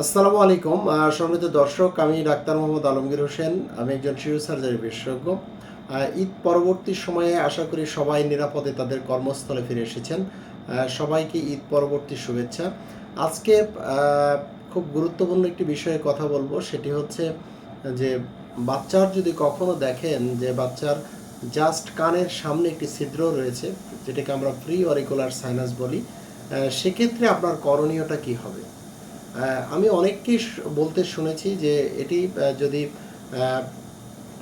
আসসালামু আলাইকুম সম্মানিত দর্শক, আমি ডাক্তার মোহাম্মদ আলমগীর হোসেন, আমি একজন শিশু সার্জারি বিশেষজ্ঞ। ঈদ পরবর্তী সময়ে আশা করি সবাই নিরাপদে তাদের কর্মস্থলে ফিরে এসেছেন। সবাইকে ঈদ পরবর্তী শুভেচ্ছা। আজকে খুব গুরুত্বপূর্ণ একটি বিষয়ে কথা বলব, সেটি হচ্ছে যে বাচ্চার যদি কখনো দেখেন যে বাচ্চার জাস্ট কানের সামনে একটি ছিদ্র রয়েছে, যেটাকে আমরা প্রি অরিকুলার সাইনাস বলি সেক্ষেত্রে আপনার করণীয়টা কি হবে? আমি অনেককেই বলতে শুনেছি যে এটি যদি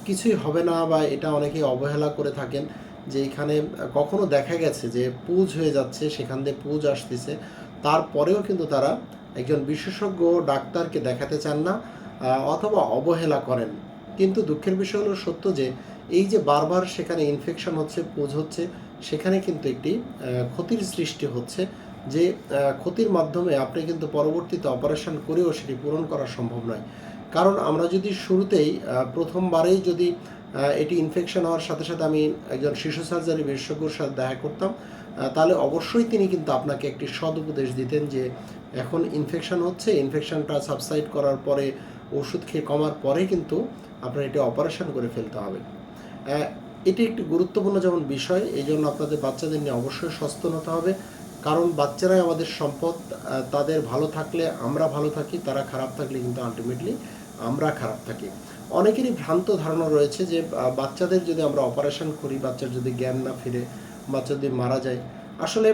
কিছুই হবে না বা এটা অনেকেই অবহেলা করে থাকেন, যে এখানে কখনো দেখা গেছে যে পুজ হয়ে যাচ্ছে, সেখান দিয়ে পুজ আসতেছে, তারপরেও কিন্তু তারা একজন বিশেষজ্ঞ ডাক্তারকে দেখাতে চান না অথবা অবহেলা করেন। কিন্তু দুঃখের বিষয় হলো সত্য যে, এই যে বারবার সেখানে ইনফেকশন হচ্ছে, পুজ হচ্ছে, সেখানে কিন্তু একটি ক্ষতির সৃষ্টি হচ্ছে যে ক্ষতির মাধ্যমে আপনি কিন্তু পরবর্তীতে অপারেশন করেও সেটি পূরণ করা সম্ভব নয়। কারণ আমরা যদি শুরুতেই প্রথমবারেই যদি এটি ইনফেকশন হওয়ার সাথে সাথে আমি একজন শিশু সার্জারি বিশেষজ্ঞর সাথে দেখা করতাম তাহলে অবশ্যই তিনি কিন্তু আপনাকে একটি সদ উপদেশ দিতেন যে, এখন ইনফেকশন হচ্ছে ইনফেকশনটা সাবসাইড করার পরে, ওষুধ খেয়ে কমার পরে কিন্তু আপনার এটি অপারেশন করে ফেলতে হবে। এটি একটি গুরুত্বপূর্ণ যেমন বিষয় এই জন্য আপনাদের বাচ্চাদের নিয়ে অবশ্যই সচেতন হতে হবে। কারণ বাচ্চারাই আমাদের সম্পদ তাদের ভালো থাকলে আমরা ভালো থাকি, তারা খারাপ থাকলে কিন্তু আলটিমেটলি আমরা খারাপ থাকি। অনেকেরই ভ্রান্ত ধারণা রয়েছে যে বাচ্চাদের যদি আমরা অপারেশন করি, বাচ্চার যদি জ্ঞান না ফিরে, বাচ্চা যদি মারা যায়, আসলে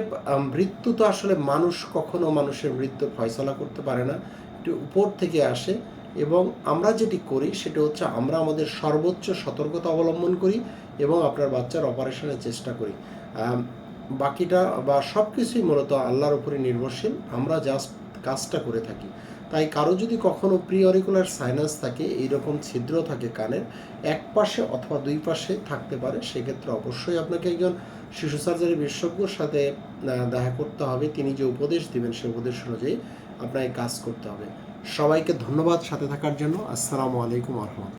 মৃত্যু তো আসলে মানুষ কখনো মানুষের মৃত্যু ফয়সলা করতে পারে না এটি উপর থেকে আসে এবং আমরা যেটি করি সেটা হচ্ছে আমরা আমাদের সর্বোচ্চ সতর্কতা অবলম্বন করি এবং আপনার বাচ্চার অপারেশনের চেষ্টা করি। বাকিটা বা সব কিছুই মূলত আল্লাহর উপরে নির্ভরশীল। আমরা জাস্ট কাজটা করে থাকি। তাই কারও যদি কখনো প্রি অরিকুলার সাইনাস থাকে, এইরকম ছিদ্র থাকে কানের, এক পাশে অথবা দুই পাশে থাকতে পারে, সেক্ষেত্রে অবশ্যই আপনাকে একজন শিশু সার্জারি বিশেষজ্ঞর সাথে দেখা করতে হবে। তিনি যে উপদেশ দিবেন, সেই উপদেশ অনুযায়ী আপনাকে কাজ করতে হবে। সবাইকে ধন্যবাদ সাথে থাকার জন্য। আসসালামু আলাইকুম আহমদ